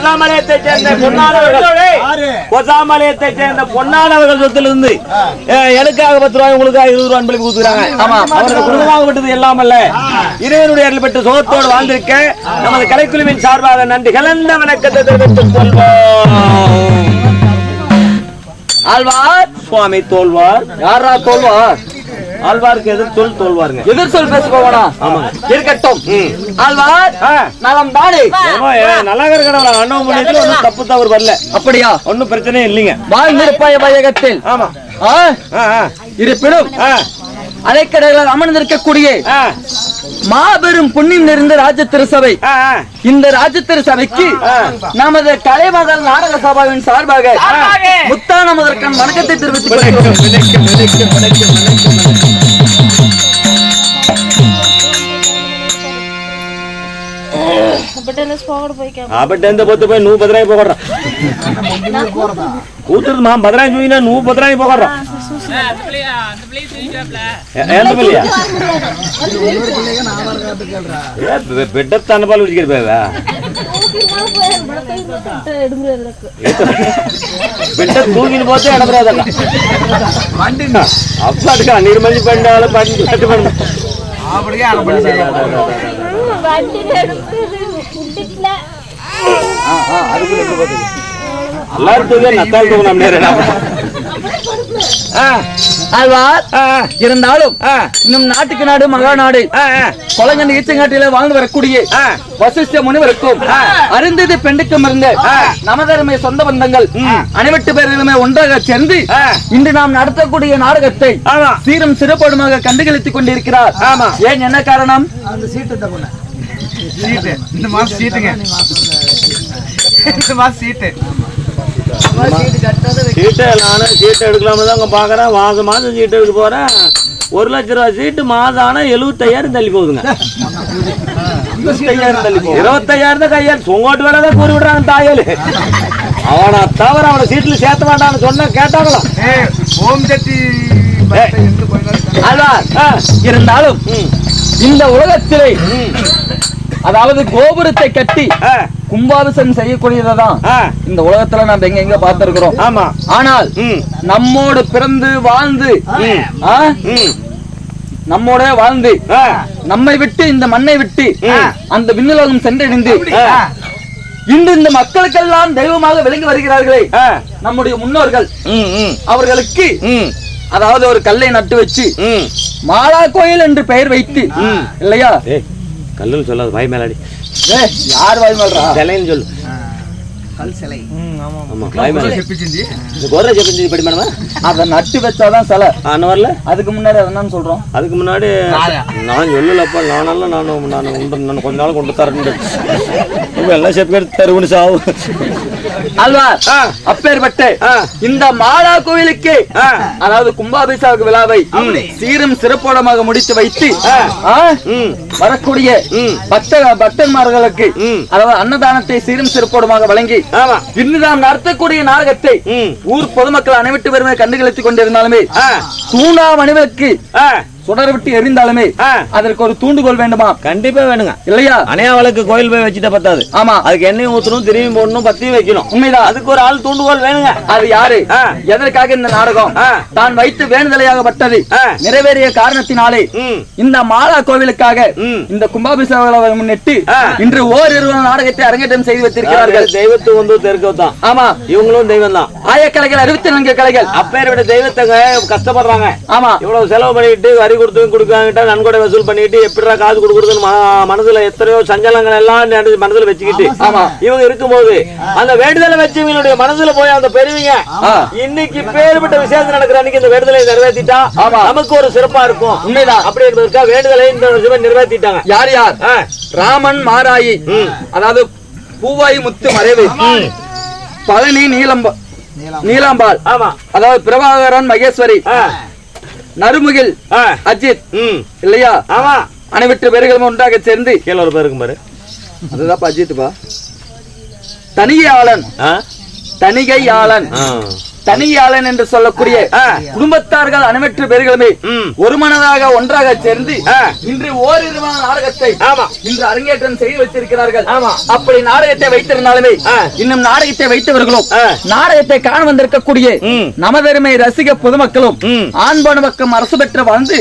கொசாமலயத்தை சேர்ந்த பொன்னானவர்கள் கொசாமலயத்தை சேர்ந்த பொன்னானவர்கள் சொத்திலிருந்து எனக்காக பத்து ரூபாய் உங்களுக்கு இருபது ரூபாய் அன்பளிப்பு கொடுக்குறாங்க. ஆமா அவர்கள் குடும்பமாக விட்டது எல்லாம் அல்ல. இறைவனுடைய அருள் பெற்று சுகத்தோடு வாழ்ந்திருக்க நமது கலைக்குழுவின் சார்பாக நன்றி. கலந்த வணக்கத்தை தெரிவித்துக் கொள்வோம். ஆழ்வார் சுவாமி தோல்வார். யாரா தோல்வார்? ஆழ்வாருக்கு எதிர் சொல் தோல்வாருங்க. எதிர் சொல் பேச போவனா ஆமாங்க. இருக்கட்டும். ஆழ்வார். நலம் தானே நல்லா இருக்கடா அண்ணன் பண்ணிட்டு ஒன்றும் தப்பு தவறு வரல. அப்படியா? ஒன்றும் பிரச்சனையே இல்லைங்க. வாழ்ந்திருப்பாய பயகத்தில் ஆமா. இருப்பினும் அலைக்கடலில் அமர்ந்திருக்கக்கூடிய மாபெரும் புண்ணியம் நிறைந்த ராஜ திருசபை இந்த ராஜ திருசபைக்கு நமது கலைமகள் நாடக சபாவின் சார்பாக முத்தான முதற்கண் வணக்கத்தை தெரிவித்துக் கொள்கிறோம். బిడ్డలు పోగొడు పోయి కాబట్టి ఎంత పోతే పోయి నువ్వు బదరాయి పోకర్రా కూతురు మా బదరాయి చూయినా నువ్వు బదరాయి పోకర్రా ఎంత పిల్లయా ఏ, బి- బిడ్డ తన్నపాలు విడిచిపోయావా బిడ్డ తూగిని పోతే ఎడపరాదట అప్పటికా నిర్మలి పండాలు పండి పట్టి పండు இருந்தாலும் இன்னும் நாட்டுக்கு நாடு மகா நாடு. கொலங்கன் ஈச்சங்காட்டில வாழ்ந்து வரக்கூடிய வசிஷ்ட முனிவருக்கும் அருந்ததி பெண்டுக்கும் இருந்த நமதருமை சொந்த பந்தங்கள் அனைவட்டு பேர்களுமே ஒன்றாக சேர்ந்து இன்று நாம் நடத்தக்கூடிய நாடகத்தை ஆமா. சீரும் சிறப்போடுமாக கண்டுகளித்துக் கொண்டிருக்கிறார். ஆமா. ஏன் என்ன காரணம்? சீட்டு இந்த மாசம் சீட்டுங்க இந்த மாசம் சீட்டு? சீட்டை நானும் சீட்டை எடுக்கலாம தான் பாக்குறேன். மாசம் மாசம் சீட்டு எடுக்க போறேன். ஒரு லட்ச ரூபாய் சீட்டு மாதம் ஆனா எழுபத்தையாயிரம் தள்ளி போகுதுங்க இருபத்தையாயிரம் தான் கையால். சொங்கோட்டு வேலை தான் கூறி விடுறாங்க தாயல். அவனை தவிர அவனை சீட்டுல சேர்த்த மாட்டான்னு சொன்னா கேட்டாங்களா? ஓம் சக்தி இருந்தாலும் ம், இந்த உலகத்திலே ம், அதாவது கோபுரத்தை கட்டி ஆ, கும்பாபிஷேகம் செய்யக்கூடியதான் ஆ, இந்த உலகத்துல நம்ம எங்க எங்க பார்த்திருக்கிறோம். ஆமா. ஆனால் நம்மோடு பிறந்து வாழ்ந்து நம்மோட வாழ்ந்து நம்மை விட்டு இந்த மண்ணை விட்டு அந்த விண்ணுலகம் சென்றடைந்து இன்று இந்த மக்களுக்கெல்லாம் தெய்வமாக விளங்கி வருகிறார்களே. நம்முடைய முன்னோர்கள் அவர்களுக்கு அதாவது ஒரு கல்லை நட்டு வச்சு. மாலா கோயில் என்று பெயர் வைத்து இல்லையா? கல்லுன்னு சொல்லாது வாய் மேலாடி. யார் வாய் மேல்றா சிலைன்னு சொல்லு. கல் சிலை. நட்டு வச்சாதான் சிலை. வரல? அதுக்கு முன்னாடி என்னன்னு சொல்றோம்? அதுக்கு முன்னாடி நான் சொல்லலப்பா நானெல்லாம் நானும் நான் உண்டு நான் கொஞ்ச நாள் கொண்டு தரேன் எல்லாம் செப்பு எடுத்து தருவனு சாவு. அல்வார் ஆ. அப்பேற்பட்ட. இந்த மாலா கோயிலுக்கு ஆ. அதாவது கும்பாபிஷேக விழாவை சீரும் சிறப்போடமாக முடித்து வைத்து வரக்கூடிய. பக்த பக்தன்மார்களுக்கு. அதாவது அன்னதானத்தை சீரும் சிறப்போடமாக வழங்கி இன்று நாம் நடத்தக்கூடிய நாடகத்தை ஊர் பொதுமக்கள் அனைவட்டு பெருமை கண்டுகளித்துக் கொண்டிருந்தாலுமே தூணா ஆ சுடர் விட்டு எரிந்தாலுமே. அதற்கு ஒரு தூண்டுகோல் வேண்டுமா? கண்டிப்பா வேணுங்க. இல்லையா? அணையாவளுக்கு கோயில் போய் வச்சுட்டா பத்தாது. ஆமா. அதுக்கு எண்ணெயும் ஊத்தணும் திரும்பி போடணும் பத்தியும் வைக்கணும். உண்மைதான். அதுக்கு ஒரு ஆள் தூண்டுகோல் வேணுங்க. அது யாரு. எதற்காக இந்த நாடகம். தான் வைத்து வேண்டுதலையாகப்பட்டது. நிறைவேறிய காரணத்தினாலே இந்த மாலா கோவிலுக்காக. இந்த கும்பாபிஷேக விழாவை முன்னிட்டு. இன்று ஓரிரு நாடகத்தை அரங்கேற்றம் செய்து வைத்திருக்கிறார்கள். தெய்வத்துக்கு வந்து தெருக்கு தான் ஆமா. இவங்களும் தெய்வம் தான் ஆயக்கலைகள் அறுபத்தி நான்கு கலைகள். அப்பேர் விட தெய்வத்தங்க கஷ்டப்படுறாங்க. ஆமா. இவ்வளவு செலவு பண்ணிட்டு வரி கொடுத்து கொடுக்காங்கிட்ட நன்கொடை வசூல் பண்ணிட்டு எப்படிடா காசு கொடுக்குறதுன்னு மனசுல எத்தனையோ சஞ்சலங்கள் எல்லாம் மனசுல வச்சுக்கிட்டு. இவங்க இருக்கும்போது அந்த வேண்டுதலை வச்சவங்களுடைய மனசுல போய் அந்த பெருவிங்க. இன்னைக்கு பேர்பட்ட விசேஷம் நடக்கிற அன்னைக்கு இந்த வேண்டுதலை நிறைவேற்றிட்டா. நமக்கு ஒரு சிறப்பா இருக்கும். உண்மைதான். அப்படி என்பதற்காக வேண்டுதலை இந்த வருஷமே நிறைவேற்றிட்டாங்க. யார் யார். ராமன் மாராயி. அதாவது பூவாயி முத்து மறைவு. பழனி நீலம்ப நீலாம்பாள். ஆமா. அதாவது பிரபாகரன் மகேஸ்வரி. நறுமுகில். அஜித். ம். இல்லையா? ஆமா. அனைவற்று பேர்களும் ஒன்றாக சேர்ந்து. கீழே ஒரு பேர் இருக்கும் பாரு. அதுதான் அஜித்பா தனிகையாளன்? தனிகையாளன். தனியாளன் என்று சொல்லக்கூடிய. குடும்பத்தார்கள் அனைவற்று பேர்களுமே. ஒரு மனதாக ஒன்றாக சேர்ந்து. இன்று ஓரிரு நாடகத்தை. இன்று அரங்கேற்றம் செய்து வைத்திருக்கிறார்கள். அப்படி நாடகத்தை வைத்திருந்தாலுமே. இன்னும் நாடகத்தை வைத்தவர்களும். நாடகத்தை காண வந்திருக்கக்கூடிய. நமதருமை ரசிக பொதுமக்களும். ஆண் போன பக்கம் அரசு பெற்று வாழ்ந்து.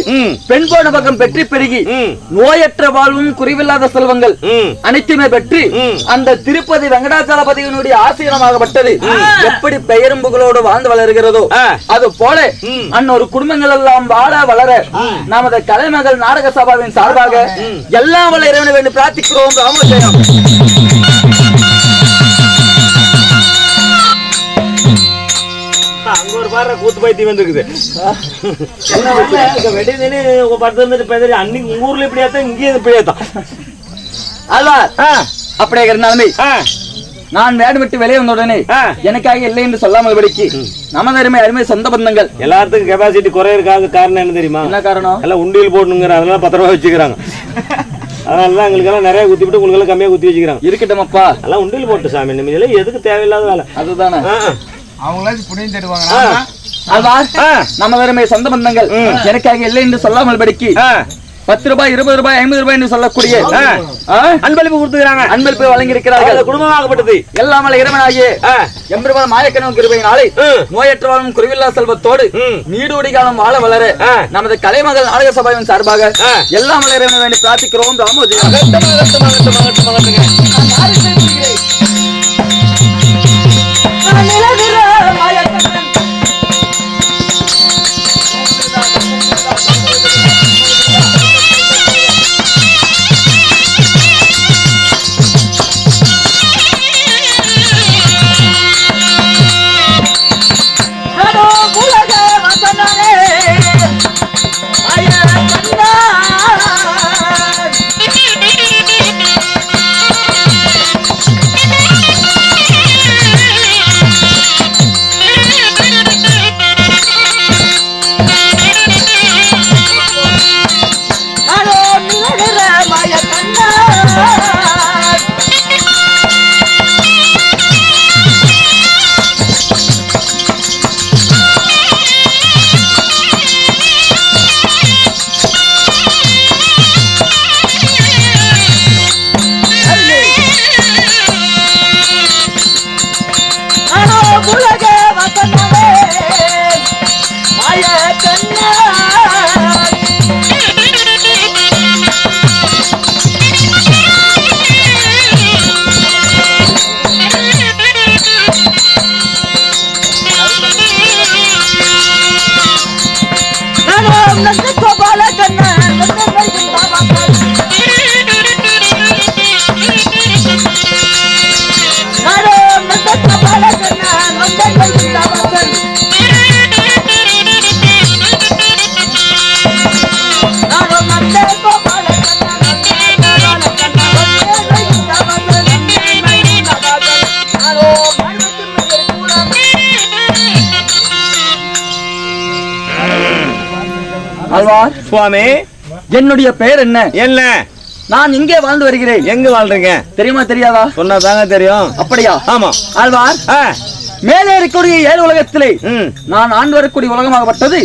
பெண் போன பக்கம் பெற்றி பெருகி. நோயற்ற வாழ்வும் குறைவில்லாத செல்வங்கள். அனைத்துமே பெற்று. அந்த திருப்பதி வெங்கடாச்சலபதியினுடைய ஆசீனமாகப்பட்டது எப்படி பெயரும் புகழோடு வாழ்ந்து வளர்கிறதோ. அது போல. அன்னொரு குடும்பங்கள் எல்லாம் வாழ வளர நமது கலைமகள் நாடக சபாவின் சார்பாக எல்லாம் வல்ல இறைவனை வேண்டி பிரார்த்திக்கிறோம் ராமஜெயம் அங்க ஒரு பாரு கூத்து பைத்தியம் வந்திருக்குது. வெடிதுன்னு உங்க படத்துல இருந்துட்டு பேசுறீ அன்னைக்கு உங்க ஊர்ல இப்படி ஏத்தா இங்கேயும் இப்படி ஏத்தான் அல்வா அப்படியே இருந்தாலுமே நான் வேடு விட்டு வெளியே வந்த உடனே. எனக்காக இல்லை என்று சொல்லாமல் படிக்கு நமது அருமை அருமை சொந்த பந்தங்கள். எல்லாத்துக்கும் கெபாசிட்டி குறையிறதுக்காக காரணம் என்ன தெரியுமா? என்ன காரணம்? எல்லாம் உண்டியல் போடணுங்கிற அதெல்லாம் பத்து ரூபா வச்சுக்கிறாங்க. அதனால தான் எங்களுக்கு எல்லாம் நிறைய குத்தி விட்டு உங்களுக்கு கம்மியா குத்தி வச்சுக்கிறாங்க. இருக்கட்டும் அப்பா எல்லாம் உண்டியல் போட்டு சாமி நம்ம இதெல்லாம் எதுக்கு தேவையில்லாத வேலை? அதுதானே. அவங்களாச்சும் புண்ணியம் தருவாங்க ஆ, நாம அல்வா ஆ. நமது அருமை சொந்த பந்தங்கள். எனக்காக இல்லை என்று சொல்லாமல் படிக்கு. பத்து ரூபாய் இருபது ரூபாய் ஐம்பது ரூபாய் என்று சொல்லக்கூடிய? அன்பளிப்பு கொடுத்துக்கிறாங்க அன்பளிப்பு வழங்கியிருக்கிறார்கள் அது குடும்பமாகப்பட்டது எல்லாம் இறைவனாகிய. எம்பெருமான் மாயக்கணவன் கிருபையினாலே. நோயற்ற வாழும் குறைவில்லா செல்வத்தோடு. நீடூடி காலம் வாழ வளர. நமது கலைமகள் நாடக சபையின் சார்பாக. எல்லாம் இறைவனை வேண்டி பிரார்த்திக்கிறோம் ராமோஜி அகட்டமா, சுவாமி. என்னுடைய பெயர் என்ன? என்ன? நான் இங்கே வாழ்ந்து வருகிறேன். எங்க வாழ்றீங்க? தெரியுமா தெரியாதா? சொன்னா தாங்க தெரியும். அப்படியா? ஆமா. ஆழ்வார் மேலே இருக்கக்கூடிய ஏழு உலகத்திலே நான் ஆண்டு வரக்கூடிய உலகமாகப்பட்டது.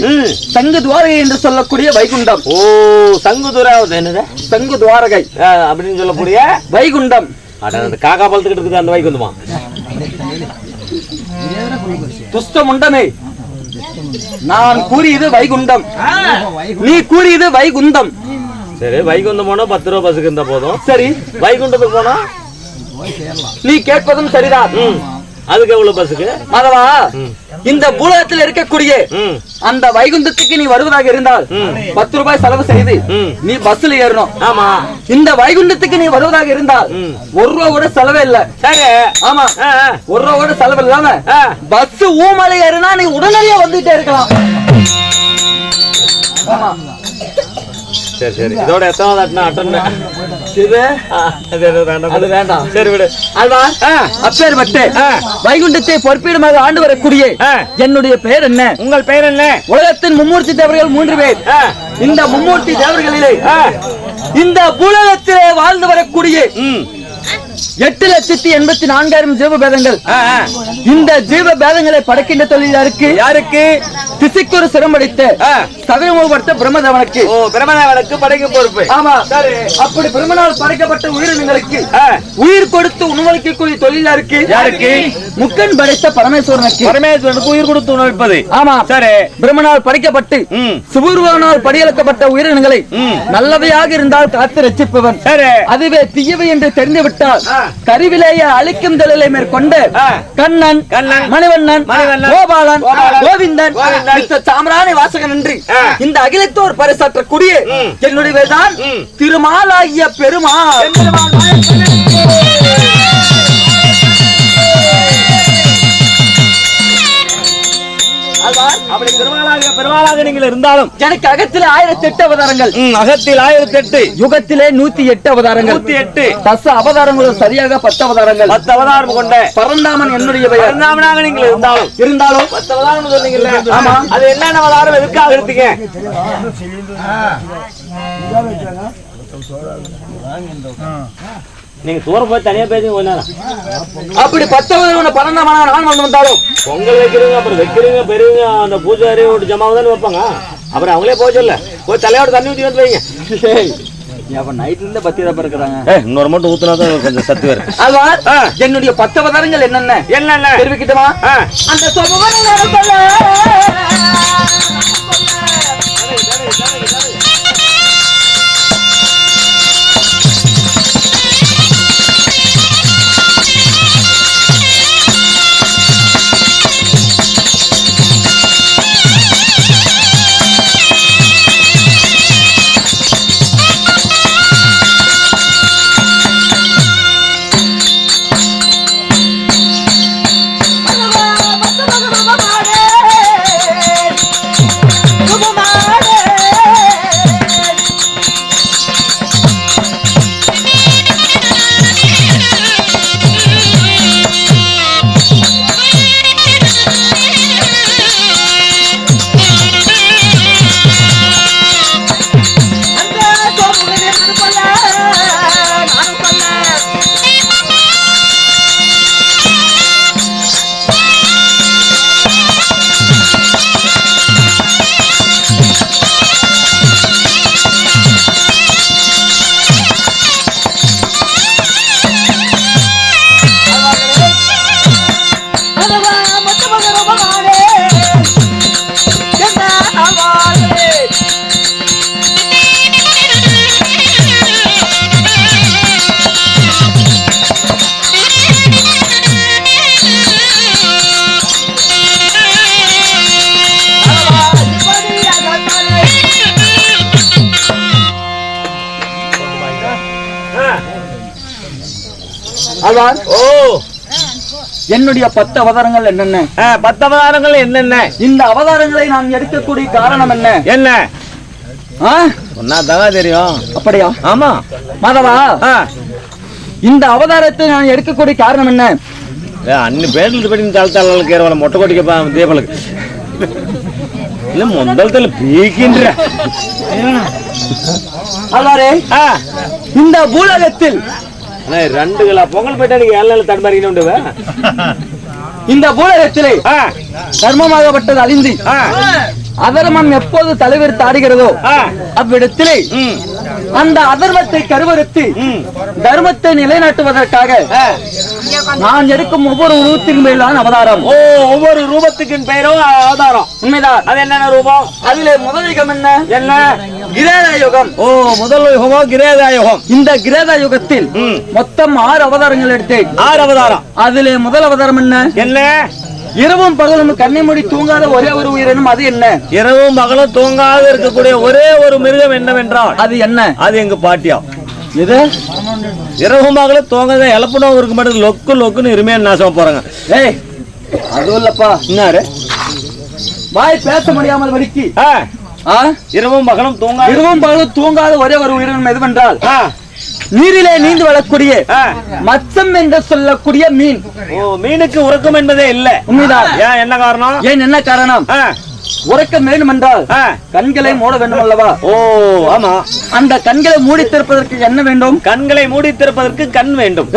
சங்கு துவாரகை என்று சொல்லக்கூடிய வைகுண்டம். ஓ சங்குதுரா என்னது? சங்கு துவாரகை. அப்படின்னு சொல்லக்கூடிய வைகுண்டம். காக்கா பழத்துக்கிட்டு இருக்குது அந்த வந்துமா துஷ்ட முண்டமே நான் கூறியது வைகுண்டம். நீ கூறியது வைகுந்தம். சரி வைகுண்டம் போனா பத்து ரூபா பஸ்ஸுக்கு இருந்தா போதும். சரி. வைகுண்டத்துக்கு போனா? நீ கேட்பதும் சரிதான். அதுக்கு எவ்வளவு பஸ்ஸுக்கு மாதவா இந்த பூலகத்தில் இருக்கக்கூடிய அந்த வைகுந்தத்துக்கு நீ வருவதாக இருந்தால் பத்து ரூபாய் செலவு செய்து. நீ பஸ்ல ஏறணும். ஆமா. இந்த வைகுண்டத்துக்கு நீ வருவதாக இருந்தால் ஒரு ரூபா கூட செலவே இல்ல. சரி. ஆமா. ஒரு ரூபா கூட செலவு இல்லாம. பஸ் ஊமலை ஏறினா நீ உடனடியா வந்துட்டே இருக்கலாம். ஆமா. சரி சரி. இதோட எத்தனாவது அட்டனா அட்டன் இது? அது வேண்டாம். சரி விடு. அல்வா? அப்பேற்பட்டு வைகுண்டத்தை பொறுப்பீடமாக ஆண்டு வரக்கூடிய. என்னுடைய பெயர் என்ன? உங்கள் பெயர் என்ன? உலகத்தின் மும்மூர்த்தி தேவர்கள் மூன்று பேர். இந்த மும்மூர்த்தி தேவர்களிலே இந்த பூலகத்திலே வாழ்ந்து வரக்கூடிய எட்டு லட்சத்தி எண்பத்தி நான்காயிரம் ஜீவ பேதங்கள். இந்த ஜீவ பேதங்களை படைக்கின்ற தொழில் யாருக்கு? யாருக்கு? திசைக்கு ஒரு சிரம் படைத்த ஆ. சகரமுகப்படுத்த பிரம்மதேவனுக்கு. ஓ பிரமதேவனுக்கு படைக்க பொறுப்பு. ஆமா. சரி. அப்படி பிரம்மனால் படைக்கப்பட்ட உயிரினங்களுக்கு. உயிர் கொடுத்து உணவளிக்கக்கூடிய தொழில் யாருக்கு? யாருக்கு? முக்கன் படைத்த பரமேஸ்வரனுக்கு. பரமேஸ்வரனுக்கு உயிர் கொடுத்து உணவிப்பது ஆமா. சரி. பிரம்மனால் படைக்கப்பட்டு சுபூர்வனால் படியளக்கப்பட்ட உயிரினங்களை. நல்லவையாக இருந்தால் காத்து ரட்சிப்பவன். சரி. அதுவே தீயவை என்று தெரிந்து விட்டால். கருவிலேயே அழிக்கும் தொழிலை மேற்கொண்டு. கண்ணன் கண்ணன், மணிவண்ணன் கோபாலன் கோவிந்தன் சாம்ராணி வாசகன் என்று. இந்த அகிலத்தோர் பரிசாற்றக்கூடிய ம். என்னுடைய தான். திருமாலாகிய பெருமாள் அப்படி பெருமாளாக பெருமாளாக நீங்கள் இருந்தாலும் எனக்கு அகத்தில் ஆயிரத்தி எட்டு அவதாரங்கள் அகத்தில் ஆயிரத்தி எட்டு யுகத்திலே நூத்தி எட்டு அவதாரங்கள். நூத்தி எட்டு தச அவதாரங்களும் சரியாக பத்து அவதாரங்கள். பத்து அவதாரம் கொண்ட பரந்தாமன் என்னுடைய பெயர். பரிணாமனாக நீங்கள் இருந்தாலும் இருந்தாலும் பத்து அவதாரம் சொன்னீங்கல்ல ஆமா. அது என்னென்ன அவதாரம் எதுக்காக எடுத்தீங்க? நீங்க தூரம் போய் தனியா நேரம். அப்படி பத்து அவதாரம் பரந்தாமனா நான் வந்து வந்தாலும் பொங்கல் வைக்கிறீங்க அப்புறம் வைக்கிறீங்க பெரியவங்க அந்த பூஜாரி ஒரு ஜமாவை தானே வைப்பாங்க. அப்புறம் அவங்களே போக சொல்ல. போய் தலையோட தண்ணி ஊற்றி வந்து வைங்க. இன்னொரு மட்டும் ஊத்துனா தான் கொஞ்சம் சத்து ஆ. என்னுடைய பத்து அவதாரங்கள் என்னென்ன? என்னென்ன? தெரிவிக்கிட்டமா. அந்த சொபவன என்னுடைய பத்து அவதாரங்கள் என்னென்ன? பத்து அவதாரங்கள் என்னென்ன? இந்த அவதாரங்களை நான் எடுக்கக்கூடிய காரணம் என்ன? என்ன? சொன்னா தெரியும். அப்படியா? ஆமா. மாதவா? இந்த அவதாரத்தை நான் எடுக்கக்கூடிய காரணம் என்ன? அన్ని పేర్లు పెట్టిన తలతాళ్ళకి వాళ్ళ மொட்டை దీపాలకి ఇలా ముందల తల పీకిండ్రా అలారే இந்த பூலகத்தில் அண்ணா, ரெண்டு கிலோ. பொங்கல் போயிட்டு ஏழு நாள் உண்டுவ. இந்த பூலகத்திலே ஆ தர்மமாகப்பட்டது அழிந்து அதர்மம் எப்போது தலைவிரித்து ஆடுகிறதோ ஆ அவ்விடத்திலே அந்த அதர்மத்தை கருவறுத்து தர்மத்தை நிலைநாட்டுவதற்காக நான் எடுக்கும் ஒவ்வொரு உருவத்தின் மேலான அவதாரம். ஓ ஒவ்வொரு ரூபத்துக்கு பெயரும் அவதாரம். உண்மைதான். அது என்னென்ன ரூபம்? அதிலே முதல் யுகம் என்ன? என்ன? கிரேத யுகம் ஓ முதல் யுகமோ கிரேதா யுகம் இந்த கிரேத யுகத்தில் ம். மொத்தம் ஆறு அவதாரங்கள் எடுத்தேன். ஆறு அவதாரம். அதிலே முதல் அவதாரம் என்ன? என்ன? இரவும் பகலும் கண்ணை மூடி தூங்காத ஒரே ஒரு உயிரினம் அது என்ன? இரவும் பகலும் தூங்காது இருக்கக்கூடிய ஒரே ஒரு மிருகம் என்னவென்றால்? அது என்ன? அது எங்க பாட்டியா? இது? இரவும் பகலும் தூங்காத இழப்புனவங்க இருக்க மாட்டேங்குது லொக்கு லொக்குன்னு இருமையா நாசமா போறாங்க. ஏய் அதுவும் இல்லப்பா. என்னாரு வாய் பேச முடியாமல் வலிக்கு? இரவும் பகலும் தூங்காது. இரவும் பகலும் தூங்காத ஒரே ஒரு உயிரினம் எதுவென்றால் நீரிலே நீந்து வரக்கூடிய ஆ. மச்சம் என்று சொல்லக்கூடிய மீன். ஓ மீனுக்கு உறக்கம் என்பதே இல்ல. உண்மைதான். ஏன் என்ன காரணம்? ஏன் என்ன காரணம்? உறக்கம் வேண்டும் என்றால். கண்களை மூட வேண்டும் அல்லவா ஓ ஆமா. அந்த கண்களை மூடி திறப்பதற்கு என்ன வேண்டும்? கண்களை மூடி திறப்பதற்கு கண் வேண்டும்.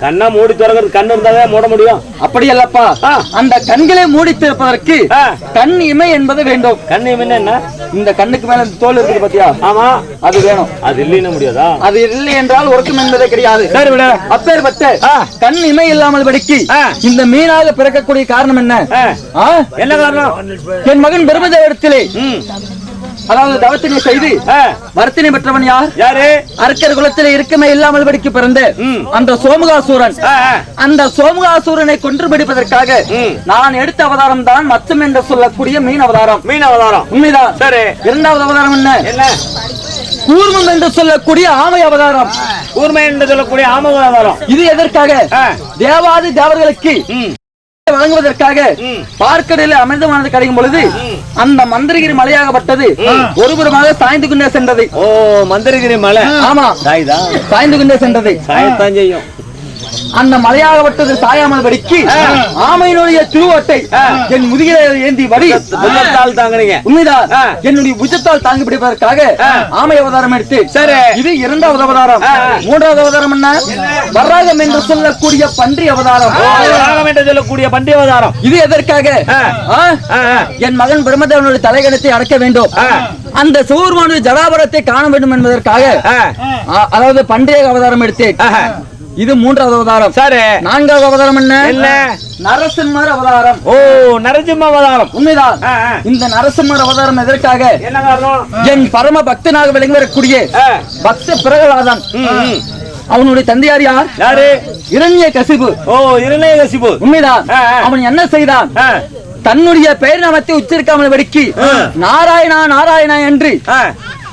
கண்ணை மூடி திறக்கிறது கண் இருந்தாதான் மூட முடியும். அப்படி அல்லப்பா. அந்த கண்களை மூடி திறப்பதற்கு. கண் இமை என்பது வேண்டும். கண் இமைன்னா என்ன? இந்த கண்ணுக்கு மேல இந்த தோல் இருக்குது பாத்தியா? ஆமா. அது வேணும். அது இல்லைன்னு முடியாதா? அது இல்லை என்றால் உறக்கம் என்பதே கிடையாது. சரி விட. அப்பேற்பட்ட ஆ. கண் இமை இல்லாமல் படிக்கு. இந்த மீனாக பிறக்கக்கூடிய காரணம் என்ன? என்ன காரணம்? என் மகன் பிரம்மதேவத்திலே ம். அதாவது தவத்தினை செய்து வர்த்தினை பெற்றவன் யார்? யாரு? அரக்கர் குலத்திலே இருக்கமே இல்லாமல் படிக்க பிறந்த. அந்த சோமுகாசூரன். அந்த சோமுகாசூரனை கொன்று பிடிப்பதற்காக. நான் எடுத்த அவதாரம் தான் மச்சம் என்று சொல்லக்கூடிய மீன் அவதாரம். மீன் அவதாரம். உண்மைதான். சரி. இரண்டாவது அவதாரம் என்ன? என்ன? கூர்மம் என்று சொல்லக்கூடிய ஆமை அவதாரம். கூர்மை என்று சொல்லக்கூடிய ஆமக அவதாரம். இது எதற்காக. தேவாதி தேவர்களுக்கு ம். பார்க்கடலில் அமிர்தமானது கிடைக்கும் பொழுது அந்த மந்திரகிரி மலையாகப்பட்டது ஒருபுறமாக சாய்ந்து கொண்டே சென்றது. ஓ மந்திரகிரி மலை. ஆமா. சாய்ந்து கொண்டே சென்றது. சாயத்தான் செய்யும். அந்த மலையாகப்பட்டது சாயாமல் படிக்கு ஆமையினுடைய திருவோட்டை. என் முதுகில ஏந்தி வடி. புல்லத்தால் தாங்குறீங்க உண்மைதான். என்னுடைய புஜத்தால் தாங்கி பிடிப்பதற்காக ஆமை அவதாரம் எடுத்து சரி. இது இரண்டாவது அவதாரம். மூன்றாவது அவதாரம் என்ன? வராகம் என்று சொல்லக்கூடிய பன்றி அவதாரம். ஓ, ராகம் என்று சொல்லக்கூடிய பண்டி அவதாரம். இது எதற்காக. என் மகன் பிரம்மதேவனுடைய தலைகணத்தை அடக்க வேண்டும். அந்த சூர்மானுடைய ஜடாபரத்தை காண வேண்டும் என்பதற்காக அதாவது பண்டைய அவதாரம் எடுத்தேன். இது மூன்றாவது அவதாரம். சரி. நான்காவது அவதாரம் என்ன? என்ன? நரசிம்மர் அவதாரம். ஓ நரசிம்ம அவதாரம். உண்மைதான். இந்த நரசிம்மர் அவதாரம் எதற்காக? என் பரம பக்தனாக விளங்கி வரக்கூடிய. பக்த பிரகலாதன். அவனுடைய தந்தையார் யார்? யாரு? இரண்ய கசிபு. ஓ இருநயகசிபு உண்மைதான். ஆ, ஆ. அவன் என்ன செய்தான்? தன்னுடைய பெயர் நாமத்தை உச்சரிக்காமல் வெடிக்கி. நாராயணா நாராயணா என்று.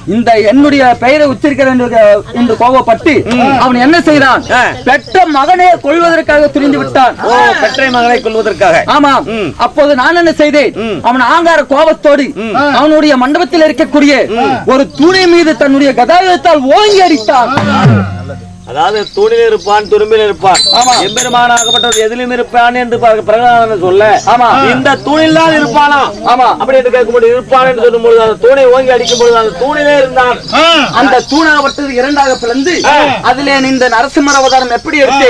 இந்த என்னுடைய பெயரை உச்சரிக்க வேண்டும் என்று கோபப்பட்டு அவன் என்ன செய்தான். பெற்ற மகனே கொள்வதற்காக துணிந்து விட்டான். பெற்றை மகளை கொள்வதற்காக ஆமாம் ம். அப்போது நான் என்ன செய்தேன். அவன் ஆங்கார கோபத்தோடு அவனுடைய மண்டபத்தில் இருக்கக்கூடிய ஒரு தூணை மீது தன்னுடைய கதாயுதத்தால் ஓங்கி அடித்தான். அதாவது தூணில் இருப்பான் துரும்பில் இருப்பான் ஆமா. எம்பெருமானாகப்பட்டது எதிலும் இருப்பான் என்று பிரகலாதன் சொல்ல ஆமா. இந்த தூணில் தான் இருப்பானா ஆமா அப்படி என்று கேட்கும்போது இருப்பான் என்று சொல்லும் பொழுது அந்த தூணை ஓங்கி அடிக்கும் பொழுது அந்த தூணிலே இருந்தான் அந்த தூணாகப்பட்டது இரண்டாக பிளந்து. அதிலே இந்த நரசிம்மர் அவதாரம் எப்படி எடுத்து.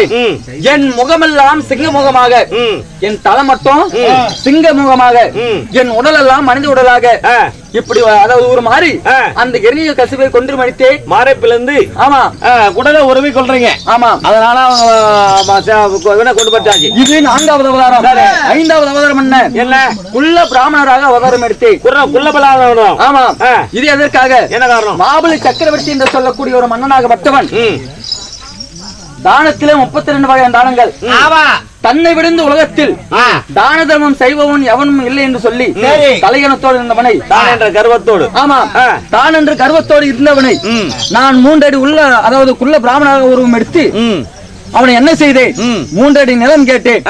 என் முகமெல்லாம் சிங்க முகமாக. என் தலை மட்டும் சிங்க முகமாக. என் உடலெல்லாம் மனித உடலாக. இப்படி அதாவது ஒரு மாதிரி. அந்த எரிய கசிவை கொன்று மடித்தேன். மாரை பிளந்து ஆமா. ஆ, குடலை உறவி கொள்றீங்க. ஆமா. அதனால அவங்க கொண்டு போட்டாச்சு இது நான்காவது அவதாரம். ஐந்தாவது அவதாரம் என்ன? என்ன? குள்ள பிராமணராக அவதாரம் எடுத்தேன். குர்ர குள்ளபலாதவனும் ஆமா. இது எதற்காக? என்ன காரணம்? மாபலி சக்கரவர்த்தி என்று சொல்லக்கூடிய ஒரு மன்னனாகப்பட்டவன் ம். தானத்திலே முப்பத்தி ரெண்டு வகையான தானங்கள். தன்னை விடுந்து உலகத்தில் தான தர்மம் செய்பவன் எவனும் இல்லை என்று சொல்லி தலையணத்தோடு இருந்தவனை தான் என்ற கர்வத்தோடு. ஆமா. தான் என்று கர்வத்தோடு இருந்தவனை. நான் மூன்றடி உள்ள அதாவது குள்ள பிராமணராக உருவம் எடுத்து. அவனை என்ன செய்தேன். மூன்றடி நிலம் கேட்டேன்.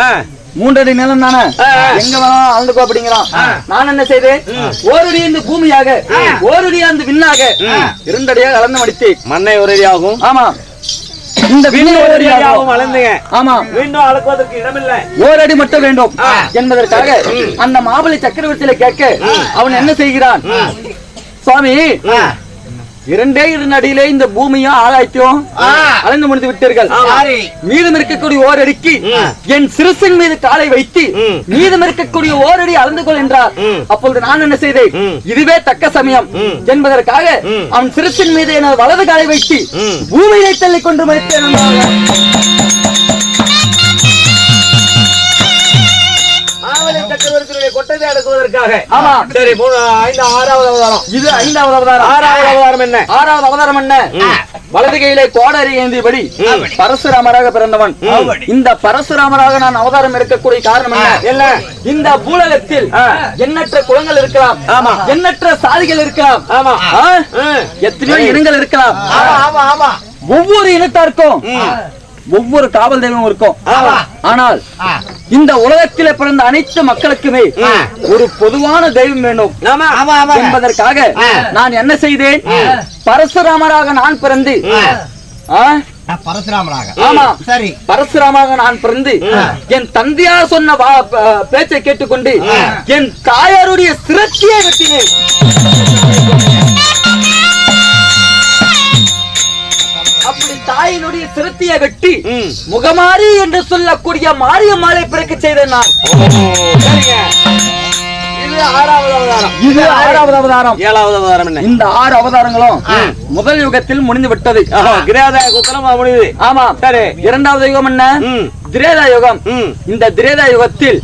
மூன்றடி நிலம் தானே. எங்க வேணாலும் அளந்துக்கோ அப்படிங்கிறான். நான் என்ன செய்தேன்? ஓரடி இந்த பூமியாக ஓரடி அந்த விண்ணாக இரண்டடியாக அளந்து மடித்தேன். மண்ணை ஒரேடியாகும் ஆமா. இந்த ஓரடி மட்டும் வேண்டும். என்பதற்காக அந்த மாபலி சக்கரவர்த்தியில கேட்க அவன் என்ன செய்கிறான்? சுவாமி இரண்டே இரண்டு அடியிலே இந்த பூமியும் ஆகாயத்தையும் அளந்து முடித்து விட்டீர்கள் மீதம் இருக்கக்கூடிய ஓரடிக்கு என் சிறுசின் மீது காலை வைத்து. மீதம் இருக்கக்கூடிய ஓரடி அளந்து கொள் என்றார். அப்பொழுது நான் என்ன செய்தேன். இதுவே தக்க சமயம். என்பதற்காக. அவன் சிறுசின் மீது எனது வலது காலை வைத்து. பூமியை தள்ளி கொண்டு மறித்தேன் சக்கரவர்த்தியுடைய கொட்டதை அடக்குவதற்காக. ஆமா. சரி ஐந்து ஆறாவது அவதாரம். இது ஐந்தாவது அவதாரம். ஆறாவது அவதாரம் என்ன? ஆறாவது அவதாரம் என்ன? வலது கையிலே கோடரி ஏந்தியபடி பரசுராமராக பிறந்தவன். இந்த பரசுராமராக நான் அவதாரம் எடுக்கக்கூடிய காரணம் என்ன? இந்த பூலகத்தில். எண்ணற்ற குளங்கள் இருக்கலாம். ஆமா. எண்ணற்ற சாதிகள் இருக்கலாம். ஆமா. எத்தனையோ இனங்கள் இருக்கலாம். ஆமா ஆமா ஆமா. ஒவ்வொரு இனத்தாருக்கும் ஒவ்வொரு காவல் தெய்வம் இருக்கும். ஆனால் இந்த உலகத்திலே பிறந்த அனைத்து மக்களுக்குமே ஒரு பொதுவான தெய்வம் ஆமா என்பதற்காக நான் என்ன செய்தேன்? பரசுராமராக நான் பிறந்து? பரசுராமராக. நான் பிறந்து என் தந்தையார் சொன்ன பேச்சை கேட்டுக்கொண்டு என் தாயாருடைய சிரத்தியை வெட்டினேன். தாயினுடைய சிரத்தியை வெட்டி ம். முகமாரி என்று சொல்லக்கூடிய மாரியம்மாளை பிறக்க செய்த நான். இது ஆறாவது அவதாரம். ஏழாவது அவதாரம் என்ன? இந்த ஆறு அவதாரங்களும் முதல் யுகத்தில் முடிந்து விட்டது. முடியுது. ஆமா. சரி. இரண்டாவது யுகம் என்ன. திரேதா யுகம். இந்த திரேதா யுகத்தில்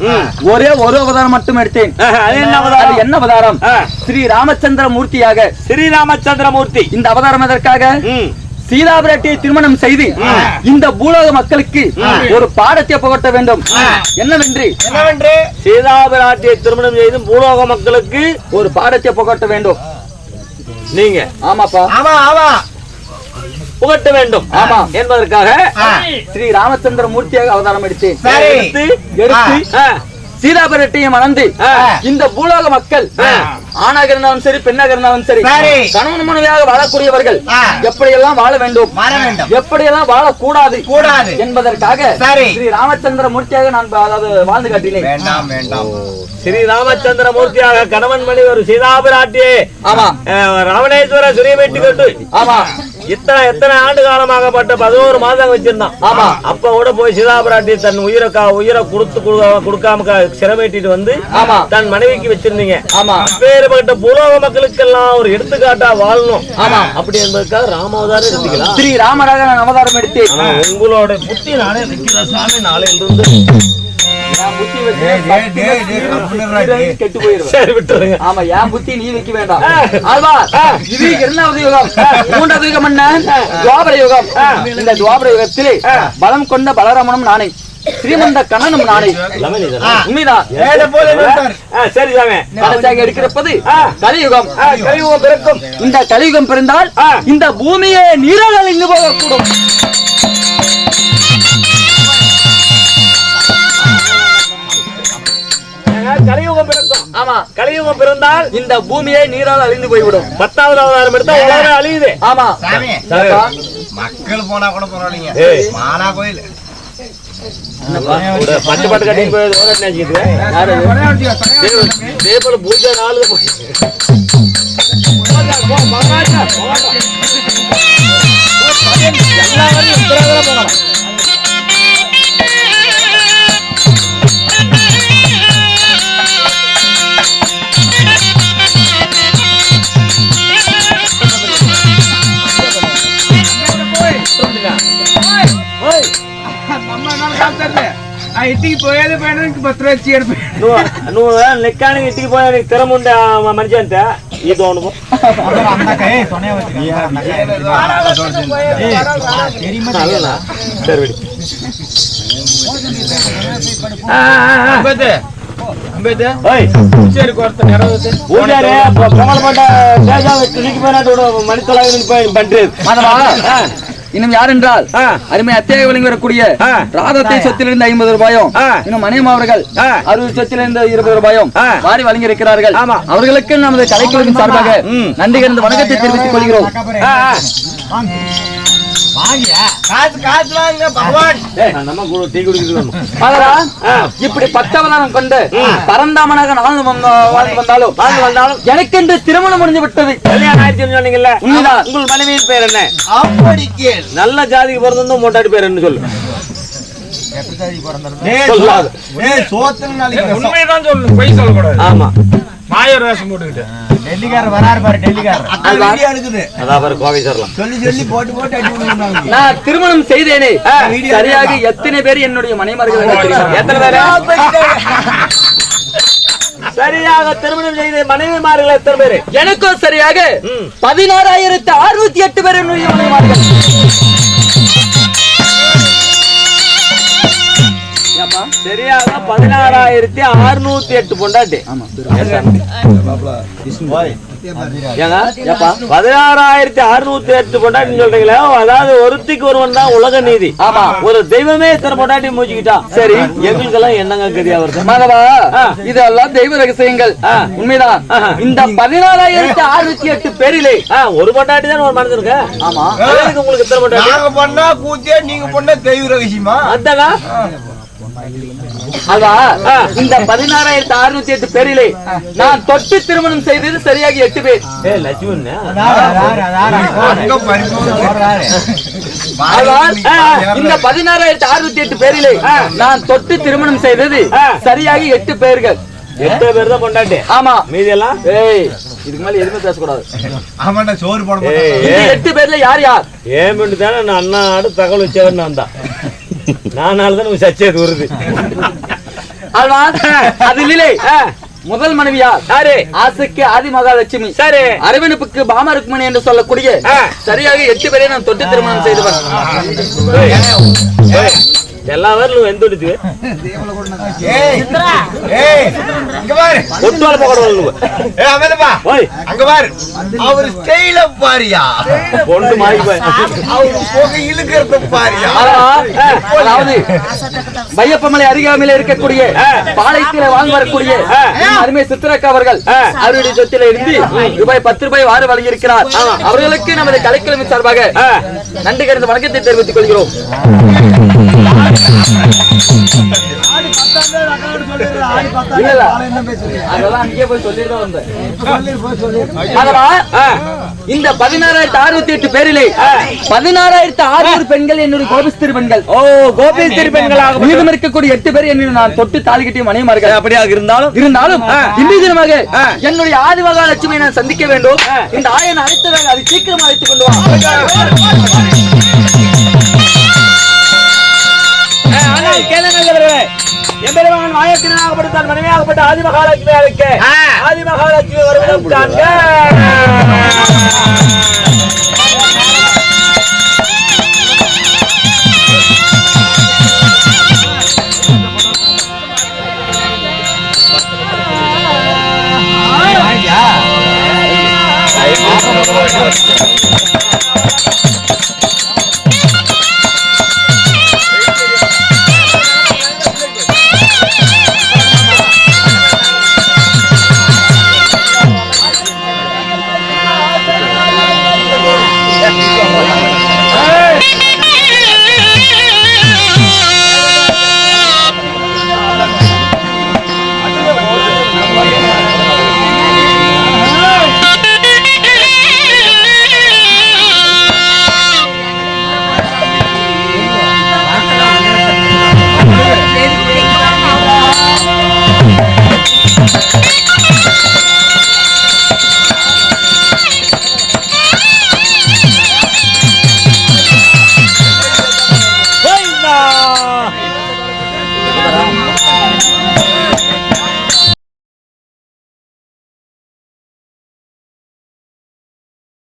ஒரே ஒரு அவதாரம் மட்டும் எடுத்தேன். என்ன அவதாரம்? என்ன அவதாரம்? ஆ. ஸ்ரீ ராமச்சந்திர மூர்த்தியாக ஸ்ரீராமச்சந்திரமூர்த்தி இந்த அவதாரம் எதற்காக? ம். சீதா பிராட்டியை திருமணம் செய்து இந்த பூலோக மக்களுக்கு ஒரு பாடத்தை புகட்ட வேண்டும். என்னவென்று? என்னவென்று? சீதாபிராட்டியை திருமணம் செய்து பூலோக மக்களுக்கு ஒரு பாடத்தை புகட்ட வேண்டும். நீங்க. ஆமாப்பா. ஆமா ஆமா. புகட்ட வேண்டும். ஆமா. என்பதற்காக. ஸ்ரீ ராமச்சந்திர மூர்த்தியாக அவதாரம் எடுத்தேன் எடுத்து எடுத்து ஆ, சீதா பிராட்டியை மணந்து. இந்த பூலோக மக்கள் ஆணாக இருந்தாலும் சரி பெண்ணாக இருந்தாலும் சரி. கணவன் மனைவியாக வாழக்கூடியவர்கள். எப்படியெல்லாம் வாழ வேண்டும்? எப்படியெல்லாம் வாழக்கூடாது? கூடாது. என்பதற்காக. ஸ்ரீ ராமச்சந்திர மூர்த்தியாக நான் அதாவது வாழ்ந்து காட்டினேன். வேண்டாம் வேண்டாம். ஸ்ரீ ராமச்சந்திரமூர்த்தியாக கணவன் மணி ஒரு சீதாபிராட்டியே ஆமா. அஹ், ராவணேஸ்வர சுரிய வெட்டி கொண்டு ஆமா. இத்தனை எத்தனை ஆண்டு காலமாகப்பட்ட பதினோரு மாதம் வச்சிருந்தான். ஆமா. அப்ப கூட போய் சீதாபிராட்டி தன் உயிரை கா- உயிரை கொடுத்து கொடுக்காம- சிரமேட்டிட்டு வந்து ஆமா. தன் மனைவிக்கு வச்சிருந்தீங்க. ஆமா. அப்பேற்பட்ட பூலோக மக்களுக்கெல்லாம் ஒரு எடுத்துக்காட்டா வாழணும். ஆமா. அப்படி என்பதற்காக ராமாவதாரம் எடுத்துக்கலாம் ஸ்ரீ ராமராக நான் அவதாரம் எடுத்தேன் ஆனா உங்களோட புத்தி நானே நிக்கிற சாமி நாளையில இருந்து. பலம் கொண்ட பலராமனும் நானே. ஸ்ரீமந்த கண்ணனும் நானே. உண்மைதான். ஏழை போல நின்றார். ஆ, சரி. சாமி. கடைசியாக எடுக்கிறப்பது கலியுகம். கலியுகம் பிறக்கும். இந்த கலியுகம் பிறந்தால் இந்த பூமியே நீரால் அழிந்து போகக்கூடும். கலியுகம் பிறக்கும். ஆமா. கலியுகம் பிறந்தால் இந்த பூமியே நீரால் அழிந்து போய்விடும். பத்தாவது அவதாரம் எடுத்தா உலகமே அழியுது. ஆமா. மக்கள் போனா கூட பரவாயில்லைங்க. ஏய். மானா கோயில். ஒரு பச்சை பட்டு கட்டிட்டு போய் எவ்வளவு நினைச்சிட்டு పేడ నీకు బతులు వచ్చి నువ్వు నువ్వు లెక్కానికి ఇంటికి పోయా నీకు తిరం ఉండే మనిషి అంతే ఈ దోణము సరే అంబేదే అంబేదే పూజారి కొరత నెరవేరుతుంది పూజారి పొమ్మల పంట దేశం ఇటు నిలిగిపోయినట్టు మణితలాగా నిలిపోయి బండి இன்னும் யார் என்றால். அருமை அத்தியாக வழங்கி வரக்கூடிய. ராதத்தை சொத்திலிருந்து ஐம்பது ரூபாயும். இன்னும் மணியம் அவர்கள். அறுபது சொத்திலிருந்து இருபது ரூபாயும். வாரி வழங்கி இருக்கிறார்கள் ஆமா. அவர்களுக்கு நமது கலைக்குழுவின் சார்பாக. நன்றி கலந்து வணக்கத்தை தெரிவித்துக் கொள்கிறோம் இப்படி பத்தவதானம் கொண்டு பரந்தாமனாக வந்த- வாழ்ந்து வந்தாலும் வாழ்ந்து வந்தாலும் எனக்கென்று திருமணம் முடிஞ்சு விட்டது. கல்யாணம் ஆயிடுச்சுன்னு சொன்னீங்கல்ல? உண்மைதான். உங்கள் மனைவியின் பேர் என்ன? நல்ல ஜாதிக்கு பிறந்திருந்தும் மொட்டாடி பேர் என்ன சொல்லு? சொல்லாது. உண்மைதான் சொல்லணும் பொய் சொல்லக்கூடாது. ஆமா. மாயர் வேஷம் போட்டுக்கிட்டு. டெல்லிக்காரர் வராரு பாரு டெல்லிக்காரர். அதான் பாரு கோவை சார்லாம் சொல்லி சொல்லி போட்டு போட்டு அடி விடுறாங்க. நான் திருமணம் செய்தேனே. சரியாக எத்தனை பேர் என்னுடைய மனைமர்கள். எத்தனை பேரு? சரியாக திருமணம் செய்த மனைவிமார்கள் எத்தனை பேரு? எனக்கோ சரியாக. பதினாறாயிரத்து அறுநூத்தி எட்டு பேர் என்னுடைய மனைவிமார்கள். சரியாக பதினாறாயிரத்தி அறுநூத்தி எட்டு பொண்டாட்டி. பதினாறாயிரத்தி அறுநூத்தி எட்டு பொண்டாட்டின்னு சொல்றீங்களே அதாவது ஒருத்திக்கு ஒருவன் தான் உலக நீதி. ஆமா. ஒரு தெய்வமே இத்தனை பொண்டாட்டி மூச்சுக்கிட்டான் சரி எங்களுக்கெல்லாம் என்னங்க கதியா வருது மாதவா ஆ. இதெல்லாம் தெய்வ ரகசியங்கள். உண்மைதான். இந்த பதினாலாயிரத்தி அறுநூத்தி எட்டு பேரிலே. ஒரு பொண்டாட்டி தான் ஒரு மனுஷனுக்கு? ஆமா. உங்களுக்கு இத்தனை பொண்டாட்டி? நாங்க பண்ணா கூத்தியா நீங்க பண்ணா தெய்வ ரகசியமா. இந்த பதினாறாயிரத்தி அறுநூத்தி எட்டு பேரிலே நான் தொட்டு திருமணம் செய்தது சரியாக எட்டு பேர். இந்த பதினாறாயிரத்தி அறுநூத்தி எட்டு பேரிலே நான் தொட்டு திருமணம் செய்தது. சரியாக எட்டு பேர்கள். எட்டு பேர் தான் பொண்டாட்டி? ஆமா. மீதி எல்லாம் ஏய் இதுக்கு மேல எதுவுமே பேசக்கூடாது. அவன சோறு போட எட்டு பேர்ல யார் யார்? ஏன் பண்ணி தானே நான் அண்ணா ஆடு தகவல் வச்சவன் நான் தான். நான் நாள் தான் சச்சேது வருது அல்வா அதிலே முதல் மனைவியா யாரு? ஆசைக்கு ஆதி மகாலட்சுமி சரி. அரவணைப்புக்கு பாம ருக்மணி என்று சொல்லக்கூடிய. சரியாக எட்டு பேரை நான் தொட்டு திருமணம் செய்தவன். ஏய் இங்க பாரு. ஒட்டு வள போகணும் ஏய் அமேதப்பா. ஓய் அங்க பாரு. அவர் ஸ்டைல பாரியா பொண்டு மாறி போய். அவர் போக இழுக்கிறத பாரியா அல்வா, அதாவது பையப்பமலை அருகாமையில இருக்கக்கூடிய பாளையத்தில வாங்கி வரக்கூடிய அருமை சித்திரக்கா அவர்கள் அவருடைய சொத்தில இருந்து ரூபாய் பத்து ரூபாய் வாரி வழங்கியிருக்கிறார். அவர்களுக்கு நமது கலைக்கிழமை சார்பாக நன்றி கருந்த வணக்கத்தை தெரிவித்துக் கொள்கிறோம். இந்த பதினாறாயிரத்தி அறுபத்தி எட்டு பேரிலே பதினாறாயிரத்தி அறுநூறு பெண்கள் என்னுடைய கோபிஸ்திரி பெண்கள். ஓ கோபி திருப்பெண்களாக மீதம் இருக்கக்கூடிய எட்டு பேர் என்னை நான் தொட்டு தாலி கட்டிய மனைவிமார்கள். அப்படியாக இருந்தாலும் இருந்தாலும் இன்றைய தினமாக என்னுடைய ஆதிமகா லட்சுமியை நான் சந்திக்க வேண்டும். இந்த ஆயன் அழைத்ததாக அதை சீக்கிரம் அழைத்துக் கொண்டு வா. கேளுங்களே எம்பெருமான் மாயத்தினாகப்பட்டு தன் மனைவியாகப்பட்ட ஆதி மகாலட்சுமி அழைக்க ஆதி மகாலட்சுமி வருவதும் காண்க